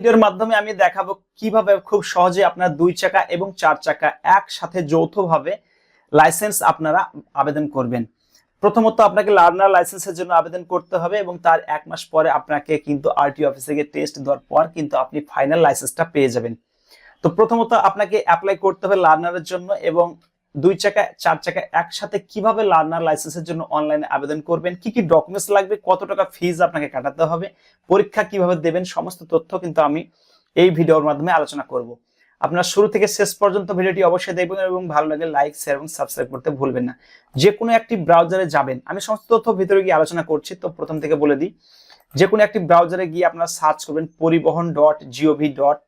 ভিডিওর মাধ্যমে আমি দেখাবো কীভাবে খুব সহজে আপনার দুই চাকা এবং চার চাকা একসাথে যৌথভাবে লাইসেন্স আপনারা আবেদন করবেন। প্রথমত আপনাকে লার্নার লাইসেন্সের জন্য আবেদন করতে হবে এবং তার এক মাস পরে আপনাকে কিন্তু আরটি অফিসে গিয়ে টেস্ট দেওয়ার পর কিন্তু আপনি ফাইনাল লাইসেন্সটা পেয়ে যাবেন। তো প্রথমত আপনাকে অ্যাপ্লাই করতে হবে লার্নারের জন্য এবং দুই চাকা চার চাকা একসাথে কীভাবে লার্নার লাইসেন্সের জন্য অনলাইনে আবেদন করবেন, কি কি ডকুমেন্টস লাগবে, কত টাকা ফিজ আপনাকে কাটাতে হবে, পরীক্ষা কীভাবে দেবেন, সমস্ত তথ্য কিন্তু আমি এই ভিডিওর মাধ্যমে আলোচনা করব। আপনারা শুরু থেকে শেষ পর্যন্ত ভিডিওটি অবশ্যই দেখবেন এবং ভালো লাগে লাইক শেয়ার এবং সাবস্ক্রাইব করতে ভুলবেন না। যে কোনো একটি ব্রাউজারে যাবেন, আমি সমস্ত তথ্য ভিতরে গিয়ে আলোচনা করছি, তো প্রথম থেকে বলে দিই যে কোনো একটি ব্রাউজারে গিয়ে আপনারা সার্চ করবেন পরিবহন ডট জিওভি ডট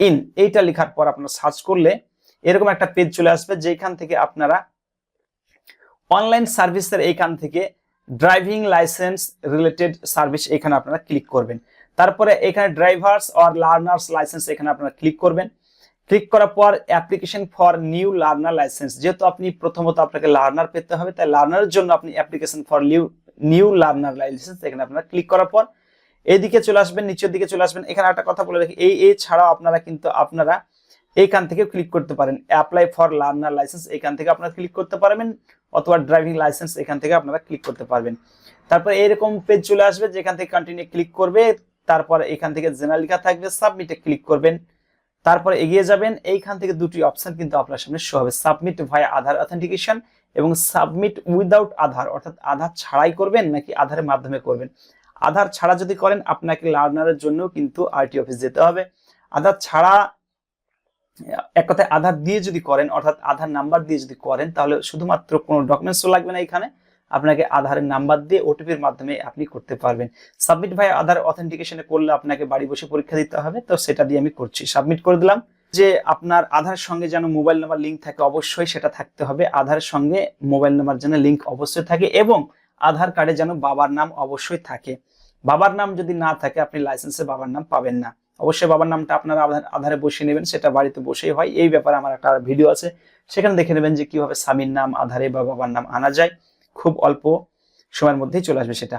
ইন এইটা লেখার পর আপনারা সার্চ করলে এরকম একটা পেজ চলে আসবে যেখান থেকে আপনারা অনলাইন সার্ভিসের এইখান থেকে ড্রাইভিং লাইসেন্স রিলেটেড সার্ভিস এখানে আপনারা ক্লিক করবেন। তারপরে এখানে ড্রাইভার্স অর লার্নার্স লাইসেন্স এখানে আপনারা ক্লিক করবেন। ক্লিক করার পর application for new learner licence যেহেতু আপনি প্রথমত আপনাকে লার্নার পেতে হবে, তাই লার্নারের জন্য আপনি application for new new learner licence এখানে আপনারা ক্লিক করার পর এইদিকে চলে আসবেন, নিচের দিকে চলে আসবেন। এখানে একটা কথা বলে রাখি, এই এই ছাড়াও আপনারা কিন্তু, আপনারা এইখান থেকে ক্লিক করতে পারেন। অ্যাপ্লাই ফর লার্নার লাইসেন্স এখান থেকে আপনারা ক্লিক করতে পারবেন, অথবা ড্রাইভিং লাইসেন্স এখান থেকে আপনারা ক্লিক করতে পারবেন। তারপর এইরকম পেজ চলে আসবে, যেখান থেকে কন্টিনিউ ক্লিক করবে, তারপর এখান থেকে জেনারেল লেখা থাকবে সাবমিটে ক্লিক করবেন। তারপর এগিয়ে যাবেন, এইখান থেকে দুটি অপশন কিন্তু আপনার সামনে শো হবে সাবমিট ভাই আধার অথেন্টিকেশন এবং সাবমিট উইদাউট আধার অর্থাৎ আধার ছাড়াই করবেন নাকি আধারের মাধ্যমে করবেন। আধার ছাড়া যদি করেন, আপনাকে লার্নারের জন্য কিন্তু আরটি অফিস যেতে হবে। আধার ছাড়া এক কথায় আধার দিয়ে যদি করেন, অর্থাৎ আধার নাম্বার দিয়ে যদি করেন, তাহলে শুধুমাত্র কোনো ডকুমেন্টসও লাগবে না এখানে। আপনাকে আধারের নাম্বার দিয়ে ওটিপির মাধ্যমে আপনি করতে পারবেন। সাবমিট ভাই, আধার অথেন্টিকেশনে করলে আপনাকে বাড়ি বসে পরীক্ষা দিতে হবে, তো সেটা দিয়ে আমি করছি। সাবমিট করে দিলাম যে আপনার আধার সঙ্গে যেন মোবাইল নাম্বার লিঙ্ক থাকে অবশ্যই সেটা থাকতে হবে। আধার সঙ্গে মোবাইল নাম্বার যেন লিঙ্ক অবশ্যই থাকে এবং আধার কার্ডে যেন বাবার নাম অবশ্যই থাকে। বাবার নাম যদি না থাকে, আপনি লাইসেন্সে বাবার নাম পাবেন না। অবশ্যই বাবার নামটা আপনারা আধারে বসিয়ে নেবেন, সেটা বাড়িতে বসেই হয়। এই ব্যাপারে আমার একটা ভিডিও আছে। সেখানে দেখে নেবেন যে কীভাবে স্বামীর নাম আধারে বা বাবার নাম আনা যায়। খুব অল্প সময়ের মধ্যেই চলে আসবে সেটা।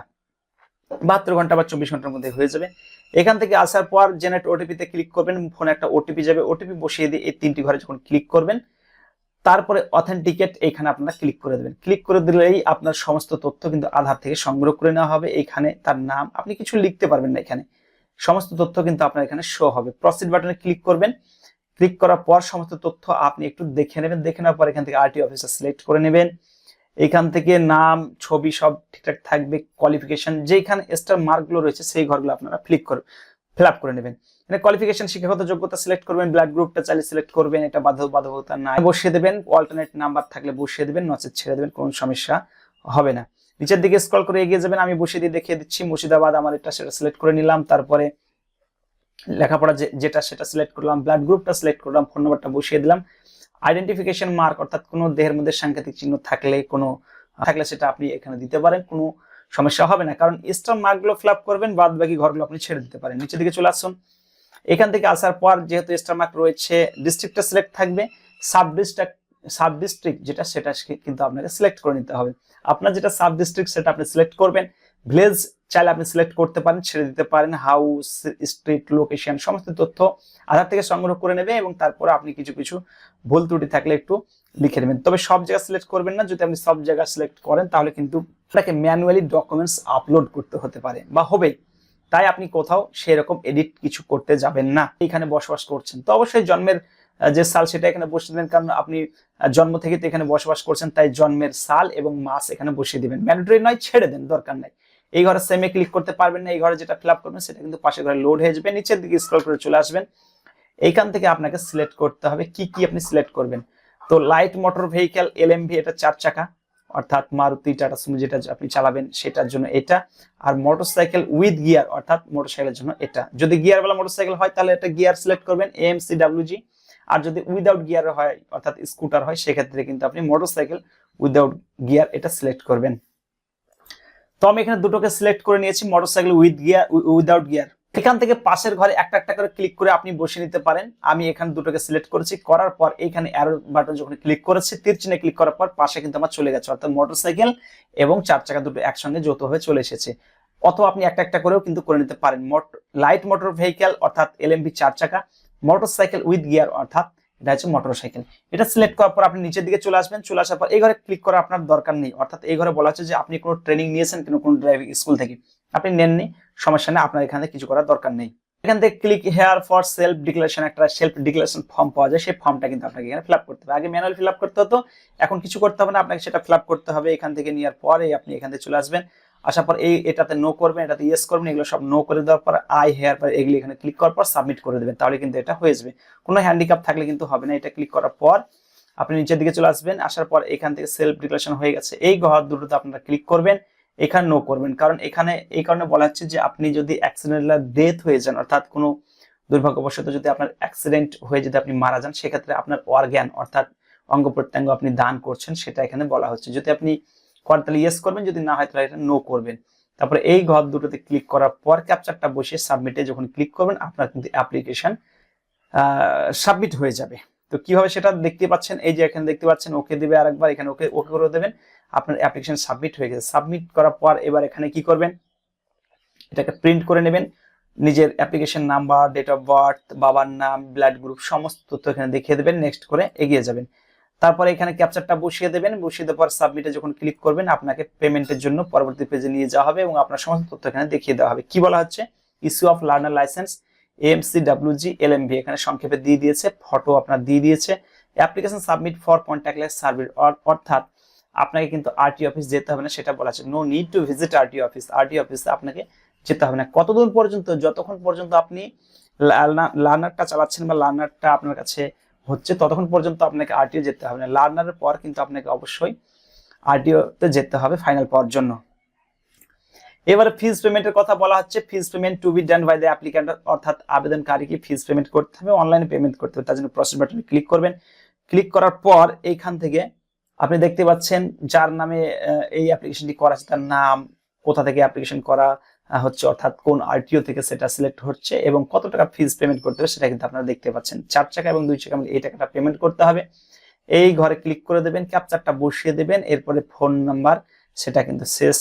বাহাত্তর ঘণ্টা বা চব্বিশ ঘণ্টার মধ্যে হয়ে যাবে। এখান থেকে আসার পর জেনারেট ওটিপিতে ক্লিক করবেন ফোনে একটা ওটিপি যাবে। ওটিপি বসিয়ে দিয়ে এই তিনটি ঘরে যখন ক্লিক করবেন, তারপরে অথেন্টিকেট এখানে আপনারা ক্লিক করে দেবেন। ক্লিক করে দিলেই আপনার সমস্ত তথ্য কিন্তু আধার থেকে সংগ্রহ করে নেওয়া হবে। এখানে তার নাম আপনি কিছু লিখতে পারবেন না এখানে। সমস্ত তথ্য কিন্তু আপনার এখানে শো হবে। প্রসিড বাটনে ক্লিক করবেন। ক্লিক করার পর সমস্ত তথ্য আপনি একটু দেখে নেবেন। দেখে নেওয়ার পর এখান থেকে আরটি অফিসার সিলেক্ট করে নেবেন। এখান থেকে নাম, ছবি সব ঠিকঠাক থাকবে কোয়ালিফিকেশন যেখানে স্টার মার্কগুলো রয়েছে, সেই ঘরগুলো আপনারা ফ্লিক করে ফিল আপ করে নেবেন। এখানে কোয়ালিফিকেশন শিক্ষাগত যোগ্যতা সিলেক্ট করবেন। ব্লাড গ্রুপটা চাইলে সিলেক্ট করবেন। এটা বাধ্যক বাধ্যকতা না বসিয়ে দেবেন। অল্টারনেট নাম্বার থাকলে বসিয়ে দেবেন। নচেত ছেড়ে দেবেন। কোনো সমস্যা হবে না। নিচের দিকে স্ক্রল করে এগিয়ে যাবেন, আমি বসিয়ে দিয়ে দেখিয়ে দিচ্ছি মুর্শিদাবাদ, আমার এটা সেটা সিলেক্ট করে নিলাম, তারপরে লেখাপড়া যেটা সেটা সিলেক্ট করলাম ব্লাড গ্রুপটা সিলেক্ট করলাম ফোন নাম্বারটা বসিয়ে দিলাম। আইডেন্টিফিকেশন মার্ক অর্থাৎ কোনো দেহের মধ্যে সাংকেতিক চিহ্ন থাকলে, কোনো, থাকলে সেটা আপনি এখানে দিতে পারেন, কোনো সমস্যা হবে না, কারণ স্টার মার্কগুলো ফিল করবেন বাদ বাকি ঘরগুলো আপনি ছেড়ে দিতে পারেন। নিচের দিকে চলে আসুন। এখান থেকে আসার পর যেহেতু স্টার মার্ক রয়েছে ডিস্ট্রিক্টটা সিলেক্ট থাকবে সাব ডিস্ট্রিক্ট সাব ডিস্ট্রিক্ট যেটা সেটা কিন্তু আপনাকে সিলেক্ট করে নিতে হবে। আপনার যেটা সাব ডিস্ট্রিক্ট সেটা আপনি সিলেক্ট করবেন। ভিলেজ চাইলে আপনি সিলেক্ট করতে পারেন, ছেড়ে দিতে পারেন হাউস স্ট্রিট লোকেশন সমস্ত তথ্য আধার থেকে সংগ্রহ করে নেবে এবং তারপরে আপনি কিছু কিছু ভুল ত্রুটি থাকলে একটু লিখে নেবেন। তবে সব জায়গা সিলেক্ট করবেন না। যদি আপনি সব জায়গা সিলেক্ট করেন, তাহলে কিন্তু আপনাকে ম্যানুয়ালি ডকুমেন্টস আপলোড করতে হতে পারে বা হবে তাই আপনি কোথাও সেরকম এডিট কিছু করতে যাবেন না। এখানে বসবাস করছেন। তো অবশ্যই জন্মের যে সাল সেটা এখানে বসিয়ে দেবেন, কারণ আপনি জন্ম থেকে তো এখানে বসবাস করছেন, তাই জন্মের সাল এবং মাস এখানে বসিয়ে দিবেন। ম্যান্ডেটরি নয়, ছেড়ে দেন, দরকার নাই। এই ঘরে সেমে ক্লিক করতে পারবেন না, এই ঘরে যেটা ফিল করবেন, সেটা কিন্তু পাশের ঘরে লোড হয়ে যাবে, নিচের দিকে স্ক্রল করে চলে আসবেন। এইখান থেকে আপনাকে সিলেক্ট করতে হবে কি কি আপনি সিলেক্ট করবেন। তো লাইট মোটর ভেহিকেল এলএমভি এটা চার চাকা, অর্থাৎ মারুতি টাটা সুমো যেটা আপনি চালাবেন, সেটার জন্য এটা। আর মোটরসাইকেল উইথ গিয়ার অর্থাৎ মোটরসাইকেলের জন্য এটা। যদি গিয়ারওয়ালা মোটরসাইকেল হয়, তাহলে এটা গিয়ার সিলেক্ট করবেন এএমসি ডাব্লিউজি আর যদি উইদাউট গিয়ার হয়, অর্থাৎ স্কুটার হয়, সেক্ষেত্রে কিন্তু আপনি মোটরসাইকেল উইদাউট গিয়ার এটা সিলেক্ট করবেন। তো আমি এখানে দুটোকে সিলেক্ট করে নিয়েছি motorcycle with gear without gear এখান থেকে পাশের ঘরে একটা একটা করে ক্লিক করে আপনি বসে নিতে পারেন। আমি এখানে দুটোকে সিলেক্ট করেছি, করার পর এখানে অ্যারো বাটন যখন ক্লিক করেছি, তীর চিহ্নে ক্লিক করার পর পাশে কিন্তু আমার চলে গেছে, অর্থাৎ মোটরসাইকেল এবং চার চাকা দুটো একসঙ্গে যৌথ হয়ে চলে এসেছে। অথবা আপনি একটা একটা করেও কিন্তু করে নিতে পারেন। লাইট মোটর ভেহিক্যাল অর্থাৎ এল এলএমবি চার চাকা মোটরসাইকেল উইথ গিয়ার অর্থাৎ এটা হচ্ছে মোটরসাইকেল এটা সিলেক্ট করার পর আপনি নিচের দিকে চলে আসবেন, চলে আসার পর এই ঘরে ক্লিক করা আপনার দরকার নেই। অর্থাৎ এই ঘরে বলা হচ্ছে যে আপনি কোনো ট্রেনিং নিয়েছেন কিন্তু কোনো ড্রাইভিং স্কুল থেকে। আপনি নেননি, সমস্যা নেই, আপনার এখানে কিছু করার দরকার নেই। এখান থেকে click here for self declaration একটা সেলফ ডিক্লারেশন ফর্ম পাওয়া যায়, সেই ফর্মটা কিন্তু আপনাকে এখানে ফিল আপ করতে হবে। আগে ম্যানুয়াল ফিল আপ করতে হতো, এখন কিছু করতে হবে না, আপনাকে সেটা ফিল আপ করতে হবে। এখান থেকে নেওয়ার পরে আপনি এখান থেকে চলে আসবেন। আসার পর এই এটাতে নো করবেন, এটাতে ইয়েস করবেন, এগুলো সব নো করে দেওয়ার পর আই হেয়ার পর এগুলি এখানে ক্লিক করার পর সাবমিট করে দেবেন, তাহলে কিন্তু এটা হয়ে যাবে। কোনো হ্যান্ডিক্যাপ থাকলে কিন্তু হবে না, এটা ক্লিক করার পর আপনি নিচের দিকে চলে আসবেন, আসার পর এখান থেকে সেলফ ডিক্লারেশন হয়ে গেছে, এই ঘর দুটোতে আপনারা ক্লিক করবেন, এখানে নো করবেন, কারণ এখানে এই কারণে বলা হচ্ছে যে আপনি যদি অ্যাক্সিডেন্টাল ডেথ হয়ে যান, অর্থাৎ কোনো দুর্ভাগ্যবশত যদি আপনার অ্যাক্সিডেন্ট হয়ে যদি আপনি মারা যান, সেক্ষেত্রে আপনার অর্গ্যান অর্থাৎ অঙ্গ প্রত্যঙ্গ আপনি দান করছেন, সেটা এখানে বলা হচ্ছে। যদি আপনি করেন তাহলে ইয়েস করবেন, যদি না হয় তাহলে এটা নো করবেন। তারপরে এই ঘর দুটোতে ক্লিক করার পর ক্যাপচারটা বসিয়ে সাবমিটে যখন ক্লিক করবেন, আপনার কিন্তু অ্যাপ্লিকেশন সাবমিট হয়ে যাবে। তো কীভাবে সেটা দেখতে পাচ্ছেন? এই যে এখানে দেখতে পাচ্ছেন ওকে দেবে আরেকবার, এখানে ওকে ওকে করে দেবেন। আপনার অ্যাপ্লিকেশন সাবমিট হয়ে গেছে। সাবমিট করার পর এবার এখানে কি করবেন? এটাকে প্রিন্ট করে নেবেন। নিজের application number date of birth বাবার নাম ব্লাড গ্রুপ সমস্ত তথ্য এখানে দেখিয়ে দেবেন। নেক্সট করে এগিয়ে যাবেন। তারপরে এখানে ক্যাপচারটা বসিয়ে দেবেন। বসিয়ে দেওয়ার সাবমিটে যখন ক্লিক করবেন, আপনাকে পেমেন্টের জন্য পরবর্তী পেজে নিয়ে যাওয়া হবে এবং আপনার সমস্ত তথ্য এখানে দেখিয়ে দেওয়া হবে। কি বলা হচ্ছে? Issue of learner licence AMC WG LMV এখানে সংক্ষেপে দিয়ে দিয়েছে ফটো আপনার দিয়ে দিয়েছে। Application submit for contactless service অর্থাৎ আপনাকে কিন্তু আরটি অফিস যেতে হবে না, সেটা বলা আছে। No need to visit RT office RT অফিসে আপনাকে যেতে হবে না। কতদূর পর্যন্ত, যতক্ষণ পর্যন্ত আপনি লার্নারটা চালাচ্ছেন বা লার্নারটা আপনার কাছে হচ্ছে ততক্ষণ পর্যন্ত আপনাকে আরটিও যেতে হবে না। লার্নারের পর কিন্তু আপনাকে অবশ্যই আরটিওতে যেতে হবে ফাইনাল পাওয়ার জন্য। এবারে ফিজ পেমেন্টের কথা বলা হচ্ছে। Fees payment to be done by the applicant অর্থাৎ আবেদনকারীকে ফিজ পেমেন্ট করতে হবে অনলাইনে পেমেন্ট করতে হবে। তার জন্য প্রসেস বাটনে ক্লিক করবেন। ক্লিক করার পর এইখান থেকে আপনি দেখতে পাচ্ছেন যার নামে এই অ্যাপ্লিকেশনটি করা আছে। তার নাম, কোথা থেকে অ্যাপ্লিকেশন করা হচ্ছে অর্থাৎ কোন আরটিও থেকে সেটা সিলেক্ট হচ্ছে এবং কত টাকা ফিজ পেমেন্ট করতে হবে সেটা কিন্তু আপনারা দেখতে পাচ্ছেন। চার চাকা এবং দুই চাকা এই টাকাটা পেমেন্ট করতে হবে। এই ঘরে ক্লিক করে দেবেন ক্যাপচারটা বসিয়ে দেবেন, এরপরে ফোন নাম্বার সেটা কিন্তু শেষ।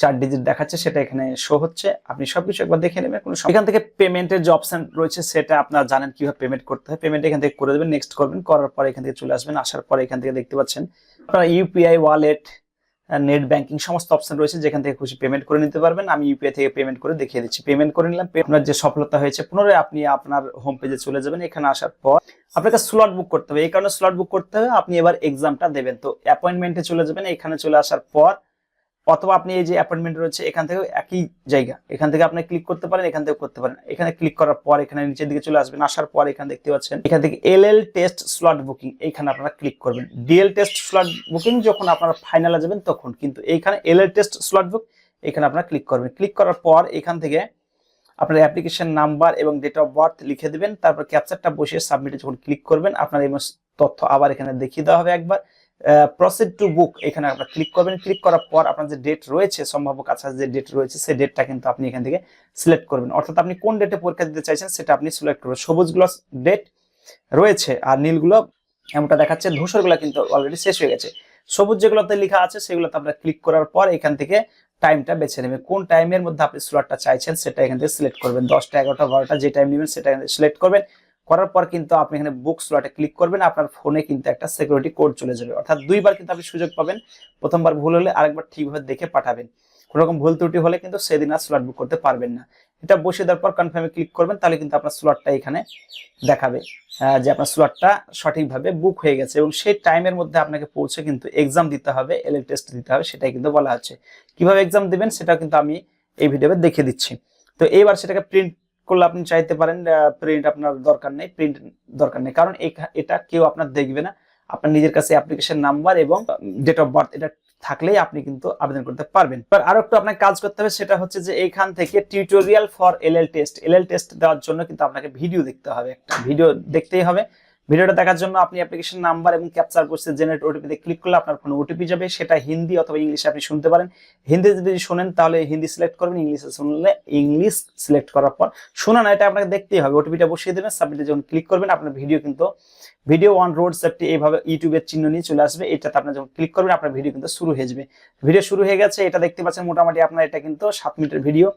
চার ডিজিট দেখাচ্ছে, সেটা এখানে শো হচ্ছে। আপনি সবকিছু একবার দেখে নেবেন, কোনো এখান থেকে পেমেন্টের যে অপশন রয়েছে, সেটা আপনারা জানেন কীভাবে পেমেন্ট করতে হয়। পেমেন্ট এখান থেকে করে দেবেন নেক্সট করবেন, করার পরে এখান থেকে চলে আসবেন, আসার পরে এখান থেকে দেখতে পাচ্ছেন। আপনারা ইউপিআই ওয়ালেট নেট ব্যাংকিং সমস্ত অপশন রয়েছে, যেখান থেকে খুশি পেমেন্ট করে নিতে পারবেন। আমি ইউপিআই থেকে পেমেন্ট করে দেখিয়ে দিচ্ছি। পেমেন্ট করে নিলাম আপনার যে সফলতা হয়েছে, পুনরায় আপনি আপনার হোম পেজে চলে যাবেন, এখানে আসার পর আপনাকে স্লট বুক করতে হবে। এই কারণে স্লট বুক করতে হবে, আপনি এবার এক্সামটা দেবেন। তো অ্যাপয়েন্টমেন্টে চলে যাবেন, এখানে চলে আসার পর অথবা আপনি এই যে অ্যাপয়েন্টমেন্ট রয়েছে, এখান থেকে একই জায়গা। এখান থেকে আপনি ক্লিক করতে পারেন, এখান থেকে করতে পারেন। এখানে ক্লিক করার পর এখানে নিচের দিকে চলে আসবেন, আসার পর এখানে দেখতে পাচ্ছেন, এখান থেকে L L test slot booking এখানে আপনারা ক্লিক করবেন। ডিএল টেস্ট স্লট বুকিং যখন আপনারা ফাইনালে যাবেন তখন, কিন্তু এইখানে এল এল টেস্ট স্লট বুক এখানে আপনারা ক্লিক করবেন। ক্লিক করার পর এখান থেকে আপনার অ্যাপ্লিকেশন নাম্বার এবং ডেট অফ বার্থ লিখে দেবেন, তারপর ক্যাপচারটা বসিয়ে সাবমিটে যখন ক্লিক করবেন, আপনার এই তথ্য আবার এখানে দেখিয়ে দেওয়া হবে একবার। প্রসিড টু বুক এখানে আপনার ক্লিক করবেন। ক্লিক করার পর আপনার যে ডেট রয়েছে, সম্ভাব্য কাছাকাছি যে ডেট রয়েছে, সেই ডেটটা কিন্তু আপনি এখান থেকে সিলেক্ট করবেন। অর্থাৎ আপনি কোন ডেটে পরীক্ষা দিতে চাইছেন, সেটা আপনি সিলেক্ট করবেন। সবুজগুলো ডেট রয়েছে আর নীলগুলো এমনটা দেখাচ্ছে ধূসরগুলো কিন্তু অলরেডি শেষ হয়ে গেছে। সবুজ যেগুলোতে লেখা আছে, সেগুলোতে আপনার ক্লিক করার পর এখান থেকে টাইমটা বেছে নেবেন। কোন টাইমের মধ্যে আপনি স্লটটা চাইছেন, সেটা এখান থেকে সিলেক্ট করবেন। দশটা, এগারোটা, বারোটা যে টাইম নেবেন, সেটা সিলেক্ট করবেন। করার পর কিন্তু আপনি এখানে বুক স্লটে ক্লিক করবেন, আপনার ফোনে কিন্তু একটা সিকিউরিটি কোড চলে যাবে। অর্থাৎ দুইবার কিন্তু আপনি সুযোগ পাবেন, প্রথমবার ভুল হলে আরেকবার ঠিকভাবে দেখে পাঠাবেন। কোনো রকম ভুল ত্রুটি হলে কিন্তু সেদিন আর স্লট বুক করতে পারবেন না। এটা বসে দেওয়ার পর কনফার্মে ক্লিক করবেন, তাহলে কিন্তু আপনার স্লটটা এখানে দেখাবে যে আপনার স্লটটা সঠিকভাবে বুক হয়ে গেছে। এবং সেই টাইমের মধ্যে আপনাকে পৌঁছে কিন্তু এক্সাম দিতে হবে এল টেস্ট দিতে হবে, সেটাই কিন্তু বলা হচ্ছে। কীভাবে এক্সাম দেবেন সেটা কিন্তু আমি এই ভিডিওতে দেখিয়ে দিচ্ছি। তো এইবার সেটাকে প্রিন্ট করলে আপনি চাইতে পারেন প্রিন্ট আপনার দরকার নেই প্রিন্ট দরকার নেই। কারণ এটা কেউ আপনার দেখবে না। আপনার নিজের কাছে অ্যাপ্লিকেশন নাম্বার এবং ডেট অফ বার্থ এটা থাকলেই আপনি কিন্তু আবেদন করতে পারবেন। এবার আরও একটু আপনাকে কাজ করতে হবে, সেটা হচ্ছে যে এইখান থেকে tutorial for L L test L L test দেওয়ার জন্য কিন্তু আপনাকে ভিডিও দেখতে হবে, একটা ভিডিও দেখতেই হবে। ভিডিওটা দেখার জন্য আপনি অ্যাপ্লিকেশন নাম্বার এবং ক্যাপচার করছে জেনারেট ওটিপিতে ক্লিক করলে আপনার ফোনে ওটিপি যাবে। সেটা হিন্দি অথবা ইংলিশে আপনি শুনতে পারেন। হিন্দি যদি শোনেন, তাহলে হিন্দি সিলেক্ট করবেন, ইংলিশে শুনলে ইংলিশ সিলেক্ট করার পর শোনা না, এটা আপনাকে দেখতেই হবে। ওটিপিটা বসিয়ে দেবেন সাবমিটে যখন ক্লিক করবেন, আপনার ভিডিও কিন্তু ভিডিও অন রোড সেফটি এইভাবে ইউটিউবের চিহ্ন নিয়ে চলে আসবে। এটাতে আপনার যখন ক্লিক করবেন, আপনার ভিডিও কিন্তু শুরু হয়ে যাবে। ভিডিও শুরু হয়ে গেছে, এটা দেখতে পাচ্ছেন মোটামুটি আপনার এটা কিন্তু সাত মিনিটের ভিডিও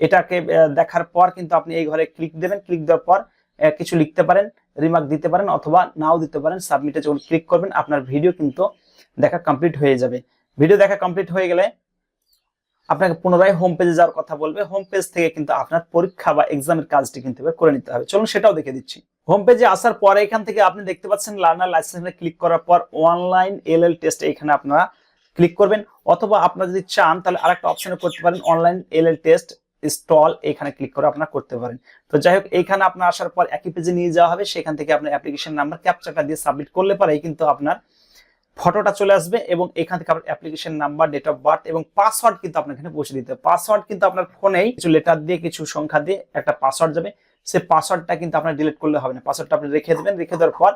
এটাকে দেখার পর কিন্তু আপনি এই ঘরে ক্লিক দেবেন। ক্লিক দেওয়ার পর কিছু লিখতে পারেন রিমার্ক দিতে পারেন অথবা নাও দিতে পারেন সাবমিটে যখন ক্লিক করবেন, আপনার ভিডিও কিন্তু দেখা কমপ্লিট হয়ে যাবে। ভিডিও দেখা কমপ্লিট হয়ে গেলে আপনাকে পুনরায় হোম পেজে যাওয়ার কথা বলবে। হোম পেজ থেকে কিন্তু আপনার পরীক্ষা বা এক্সামের কাজটি কিন্তু করে নিতে হবে। চলুন সেটাও দেখে দিচ্ছি। হোম পেজে আসার পরে এখান থেকে আপনি দেখতে পাচ্ছেন লার্নার লাইসেন্সে ক্লিক করার পর অনলাইন এল এল টেস্ট এখানে আপনারা ক্লিক করবেন। অথবা আপনারা যদি চান তাহলে আরেকটা অপশনে করতে পারেন online L L test stall এখানে ক্লিক করে আপনারা করতে পারেন। তো যাই হোক, এইখানে আপনার আসার পর একই পেজে নিয়ে যাওয়া হবে। সেখান থেকে আপনার অ্যাপ্লিকেশন নাম্বার ক্যাপচারটা দিয়ে সাবমিট করলে পরেই কিন্তু আপনার ফটোটা চলে আসবে এবং এখান থেকে আপনার application number date of birth এবং পাসওয়ার্ড কিন্তু আপনার এখানে বসে দিতে হবে। পাসওয়ার্ড কিন্তু আপনার ফোনেই কিছু লেটার দিয়ে, কিছু সংখ্যা দিয়ে একটা পাসওয়ার্ড যাবে। সেই পাসওয়ার্ডটা কিন্তু আপনার ডিলিট করলে হবে না। পাসওয়ার্ডটা আপনি রেখে দেবেন। রেখে দেওয়ার পর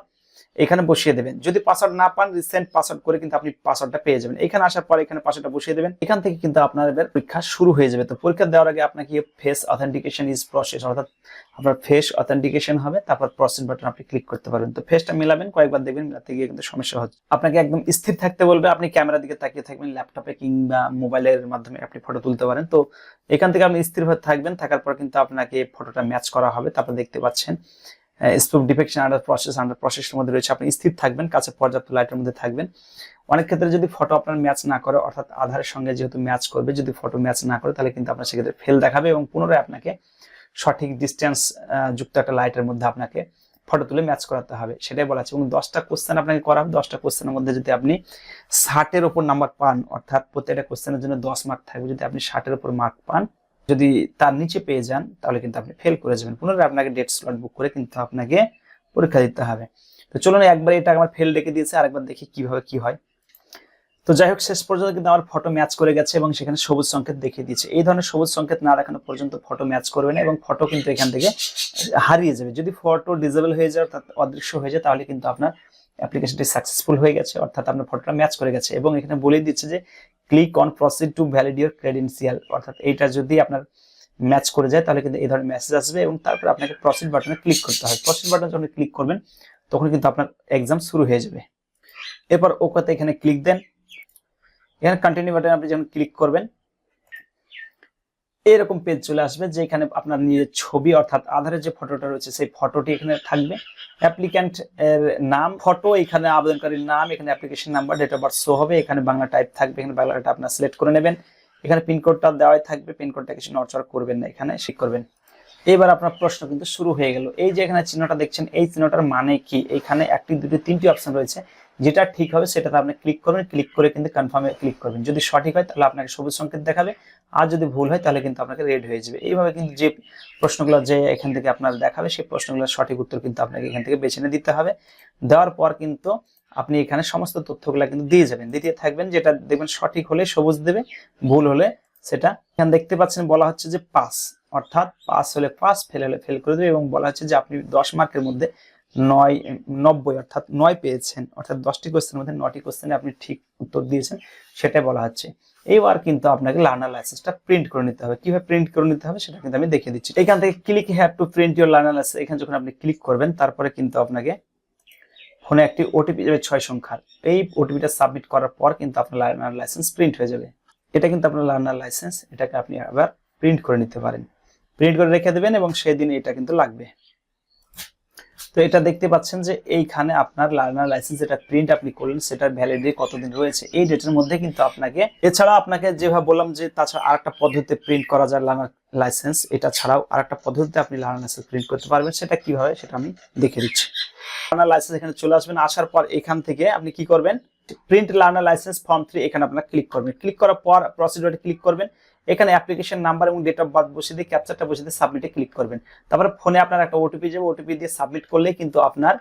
এখানে বসিয়ে দেবেন। যদি পাসওয়ার্ড না পান রিসেন্ট পাসওয়ার্ড করে কিন্তু আপনি পাসওয়ার্ডটা পেয়ে যাবেন। এখানে আসার পর এখানে পাসওয়ার্ডটা বসিয়ে দেবেন। এখান থেকে কিন্তু আপনার পরীক্ষা শুরু হয়ে যাবে। তো পরীক্ষা দেওয়ার আগে আপনাকে ফেস অথেন্টিকেশন ইজ প্রসেস অর্থাৎ আপনার ফেস অথেন্টিকেশন হবে, তারপর প্রসেস বাটন আপনি ক্লিক করতে পারবেন। তো ফেসটা মেলাবেন, কয়েকবার দেখবেন মেলাতে গিয়ে কিন্তু সমস্যা হচ্ছে। আপনাকে একদম স্থির থাকতে বলবে, আপনি ক্যামেরার দিকে তাকিয়ে থাকবেন ল্যাপটপে কিংবা মোবাইলের মাধ্যমে আপনি ফটো তুলতে পারেন। তো এখান থেকে আপনি স্থির হয়ে থাকবেন, থাকার পর কিন্তু আপনাকে ফটোটা ম্যাচ করা হবে। তারপর দেখতে পাচ্ছেন স্পুক ডিফেকশন আন্ডার প্রসেস আন্ডার প্রসেসের মধ্যে রয়েছে। আপনি স্থির থাকবেন, কাছে পর্যাপ্ত লাইটের মধ্যে থাকবেন। অনেক ক্ষেত্রে যদি ফটো আপনার ম্যাচ না করে, অর্থাৎ আধারের সঙ্গে যেহেতু ম্যাচ করবে, যদি ফটো ম্যাচ না করে, তাহলে কিন্তু আপনার সেক্ষেত্রে ফেল দেখাবে এবং পুনরায় আপনাকে সঠিক ডিস্টেন্স যুক্ত একটা লাইটের মধ্যে আপনাকে ফটো তুলে ম্যাচ করাতে হবে। সেটাই বলা আছে। এবং দশটা কোশ্চেন আপনাকে করা হবে। দশটা কোশ্চেনের মধ্যে যদি আপনি ষাটের ওপর নাম্বার পান, অর্থাৎ প্রত্যেকটা কোশ্চেনের জন্য দশ মার্ক থাকবে। যদি আপনি ষাটের ওপর মার্ক পান যদি তার নিচে পেয়ে যান, তাহলে কিন্তু আপনি ফেল করে যাবেন। পুনরায় আপনাকে ডেট স্লট বুক করে কিন্তু আপনাকে পরীক্ষা দিতে হবে। তো চলুন একবার এটা আমার ফেল রেখে দিয়েছে, আরেকবার দেখি কীভাবে কি হয়। তো যাই হোক, শেষ পর্যন্ত কিন্তু আমার ফটো ম্যাচ করে গেছে এবং সেখানে সবুজ সংকেত দেখিয়ে দিয়েছে। এই ধরনের সবুজ সংকেত না দেখানো পর্যন্ত ফটো ম্যাচ করবে না এবং ফটো কিন্তু এখান থেকে হারিয়ে যাবে। যদি ফটো ডিজেবল হয়ে যায় অদৃশ্য হয়ে যায়, তাহলে কিন্তু আপনার অ্যাপ্লিকেশনটি সাকসেসফুল হয়ে গেছে, অর্থাৎ আপনার ফটোটা ম্যাচ করে গেছে এবং এখানে বলে দিচ্ছে যে click on proceed to valid your credential অর্থাৎ এইটা যদি আপনার ম্যাচ করে যায় তাহলে কিন্তু এই ধরনের মেসেজ আসবে এবং তারপর আপনাকে প্রসিড বাটনে ক্লিক করতে হবে প্রসিড বাটনে যখন ক্লিক করবেন, তখন কিন্তু আপনার এক্সাম শুরু হয়ে যাবে। এরপর ওকাতে এখানে ক্লিক দেন। এখানে কন্টিনিউ বাটনে আপনি যখন ক্লিক করবেন এরকম পেজ চলে আসবে যেখানে আপনার নিজের ছবি অর্থাৎ আধারের যে ফটোটা রয়েছে, সেই ফটোটি এখানে থাকবে। অ্যাপ্লিক্যান্ট এর নাম ফটো এখানে আবেদনকারীর নাম, এখানে application number date of birth show হবে, এখানে বাংলা টাইপ থাকবে, এখানে বাংলাটা আপনার সিলেক্ট করে নেবেন। এখানে পিনকোডটা দেওয়াই থাকবে পিনকোডটা কিছু নড়চড় করবেন না, এখানে ঠিক করবেন। এবার আপনার প্রশ্ন কিন্তু শুরু হয়ে গেল। এই যে এখানে চিহ্নটা দেখছেন, এই চিহ্নটার মানে কি? এখানে একটি, দুটি, তিনটি অপশন রয়েছে। যেটা ঠিক হবে সেটাতে আপনি ক্লিক করবেন ক্লিক করে কিন্তু কনফার্মে ক্লিক করবেন। যদি সঠিক হয় তাহলে আপনাকে সবুজ সংকেত দেখাবে, আর যদি ভুল হয় তাহলে কিন্তু আপনাকে রেড হয়ে যাবে। এইভাবে কিন্তু যে প্রশ্নগুলো যে এখান থেকে আপনার দেখাবে, সেই প্রশ্নগুলোর সঠিক উত্তর কিন্তু আপনাকে এখান থেকে বেছে নিয়ে দিতে হবে। দেওয়ার পর কিন্তু আপনি এখানে সমস্ত তথ্যগুলো কিন্তু দিয়ে যাবেন। দিতে থাকবেন, যেটা দেখবেন সঠিক হলে সবুজ দেবে, ভুল হলে সেটা। এখানে দেখতে পাচ্ছেন বলা হচ্ছে যে পাস অর্থাৎ পাস হলে পাস ফেল হলে ফেল করে দেবে এবং বলা হচ্ছে যে আপনি দশ মার্কের মধ্যে নয়, নব্বই অর্থাৎ নয় পেয়েছেন, অর্থাৎ দশটি কোশ্চেনের মধ্যে নটি কোশ্চেনে আপনি ঠিক উত্তর দিয়েছেন, সেটাই বলা হচ্ছে। এইবার কিন্তু আপনাকে লার্নার লাইসেন্সটা প্রিন্ট করে নিতে হবে। প্রিন্ট করে নিতে হবে সেটা কিন্তু আমি দিচ্ছি। এখান থেকে click have to print your learner licence এখানে যখন আপনি ক্লিক করবেন, তারপরে কিন্তু আপনাকে ফোনে একটি ওটিপি যাবে ছয় সংখ্যার। এই ওটিপিটা সাবমিট করার পর কিন্তু আপনার লার্নার লাইসেন্স প্রিন্ট হয়ে যাবে। এটা কিন্তু আপনার লার্নার লাইসেন্স এটাকে আপনি আবার প্রিন্ট করে নিতে পারেন। প্রিন্ট করে রেখে দেবেন এবং সেদিন এটা কিন্তু লাগবে। তো এটা দেখতে পাচ্ছেন যে এইখানে আপনার লার্নার লাইসেন্স যেটা প্রিন্ট আপনি করলেন, সেটার ভ্যালিডিটি কতদিন রয়েছে, এই ডেটের মধ্যে কিন্তু আপনাকে, এছাড়া আপনাকে যেভাবে বললাম যে তাছাড়া আরেকটা পদ্ধতিতে প্রিন্ট করা যায় লার্নার লাইসেন্স এটা ছাড়াও আরেকটা পদ্ধতিতে আপনি লার্নার লাইসেন্স প্রিন্ট করতে পারবেন, সেটা কীভাবে সেটা আমি দেখে দিচ্ছি। লার্নার লাইসেন্স এখানে চলে আসবেন, আসার পর এখান থেকে আপনি কি করবেন print learner licence form three এখানে আপনার ক্লিক করবেন। ক্লিক করার পর প্রসিডিওরে ক্লিক করবেন এখানে অ্যাপ্লিকেশন নাম্বার এবং ডেট অফ বার্থ বসিয়ে দিয়ে ক্যাপচারটা বসিয়ে দিয়ে সাবমিটে ক্লিক করবেন। তারপরে ফোনে আপনার একটা ওটিপি যাবে ওটিপি দিয়ে সাবমিট করলে কিন্তু আপনার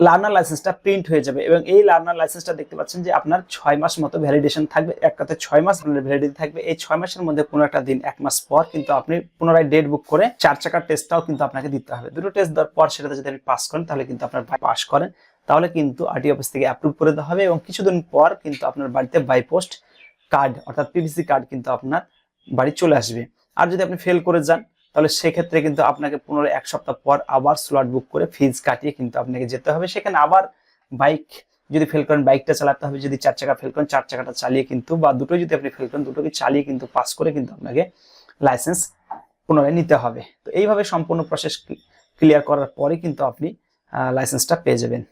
লার্নার লাইসেন্সটা প্রিন্ট হয়ে যাবে এবং এই লার্নার লাইসেন্সটা দেখতে পাচ্ছেন যে আপনার ছয় মাস মতো ভ্যালিডেশন থাকবে, এক কথায় ছয় মাস আপনার ভ্যালিডিটি থাকবে। এই ছয় মাসের মধ্যে কোনো একটা দিন, এক মাস পর কিন্তু আপনি পুনরায় ডেট বুক করে চার চাকার টেস্টটাও কিন্তু আপনাকে দিতে হবে। দুটো টেস্ট দেওয়ার পর সেটাতে যদি আপনি পাস করেন, তাহলে কিন্তু আপনার পাস করেন। তাহলে কিন্তু আরটি অফিস থেকে অ্যাপ্রুভ করে দেওয়া হবে এবং কিছুদিন পর কিন্তু আপনার বাড়িতে বাই পোস্ট কার্ড অর্থাৎ পিভিসি কার্ড কিন্তু আপনার বাড়ি চলে আসবে। আর যদি আপনি ফেল করে যান, তাহলে সেক্ষেত্রে কিন্তু আপনাকে পুনরায় এক সপ্তাহ পর আবার স্লট বুক করে ফিজ কাটিয়ে কিন্তু আপনাকে যেতে হবে। সেখানে আবার বাইক যদি ফেল করেন বাইকটা চালাতে হবে। যদি চার চাকা ফেল করেন, চার চাকাটা চালিয়ে কিন্তু বা দুটো যদি আপনি ফেল করেন, দুটোকে চালিয়ে কিন্তু পাস করে কিন্তু আপনাকে লাইসেন্স পুনরায় নিতে হবে। তো এইভাবে সম্পূর্ণ প্রসেস ক্লিয়ার করার পরে কিন্তু আপনি লাইসেন্সটা পেয়ে যাবেন।